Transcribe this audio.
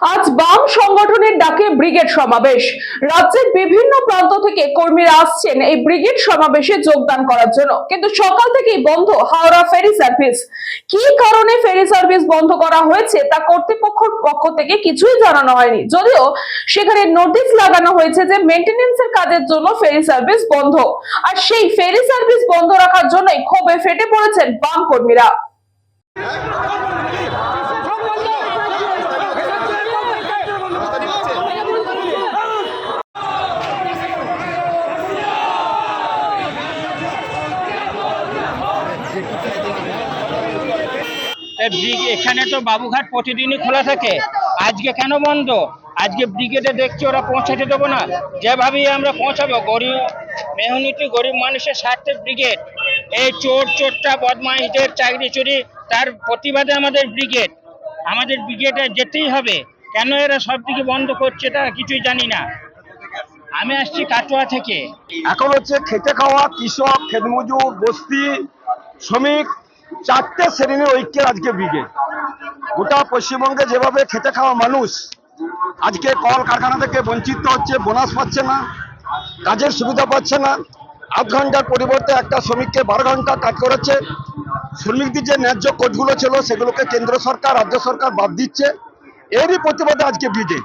আজ বাম সংগঠনের ডাকে ব্রিগেড সমাবেশ। রাজ্যের বিভিন্ন প্রান্ত থেকে কর্মীরা আসছেন এই ব্রিগেড সমাবেশে যোগদান করার জন্য। কিন্তু সকাল থেকেই বন্ধ হাওড়া ফেরি সার্ভিস। কি কারণে ফেরি সার্ভিস বন্ধ করা হয়েছে তা কর্তৃপক্ষের পক্ষ থেকে কিছুই জানানো হয়নি। যদিও সেখানে নোটিশ লাগানো হয়েছে যে মেনটেনেন্সের কাজের জন্য ফেরি সার্ভিস বন্ধ। আর সেই ফেরি সার্ভিস বন্ধ রাখার জন্যই ক্ষোভে ফেটে পড়েছেন বাম কর্মীরা এই ব্রিগ- এখানে তো বাবুঘাট প্রতিদিনই খোলা থাকে। আজকে কেন বন্ধ? আজকে ব্রিগেডে দেখছি ওরা পৌঁছাতে দেবো না। যেভাবেই আমরা পৌঁছাবো, গরিব মেহনতি গরিব মানুষের স্বার্থে ব্রিগেড। এই চোর, চোরটা, বদমাইশদের চাকরি চুরি, তার প্রতিবাদে আমাদের ব্রিগেড। আমাদের ব্রিগেডে যেতেই হবে। কেন এরা সব দিকে বন্ধ করছে তা কিছুই জানি না। আমি আসছি কাটোয়া থেকে। এখন হচ্ছে খেতে খাওয়া, কৃষক, খেতমজুর, বস্তি শ্রমিক চারটে শ্রেণির ঐক্যের আজকে ব্রিগেড গোটা পশ্চিমবঙ্গে যেভাবে খেতে খাওয়া মানুষ, আজকে কল কারখানা থেকে বঞ্চিত হচ্ছে, বোনাস পাচ্ছে না, কাজের সুবিধা পাচ্ছে না। আধ ঘণ্টার পরিবর্তে একটা শ্রমিককে বারো ঘণ্টা কাজ করেছে শ্রমিকদের যে ন্যায্য কোচগুলো ছিল, সেগুলোকে কেন্দ্র সরকার, রাজ্য সরকার বাদ দিচ্ছে। এরই প্রতিবাদে আজকে ব্রিগেড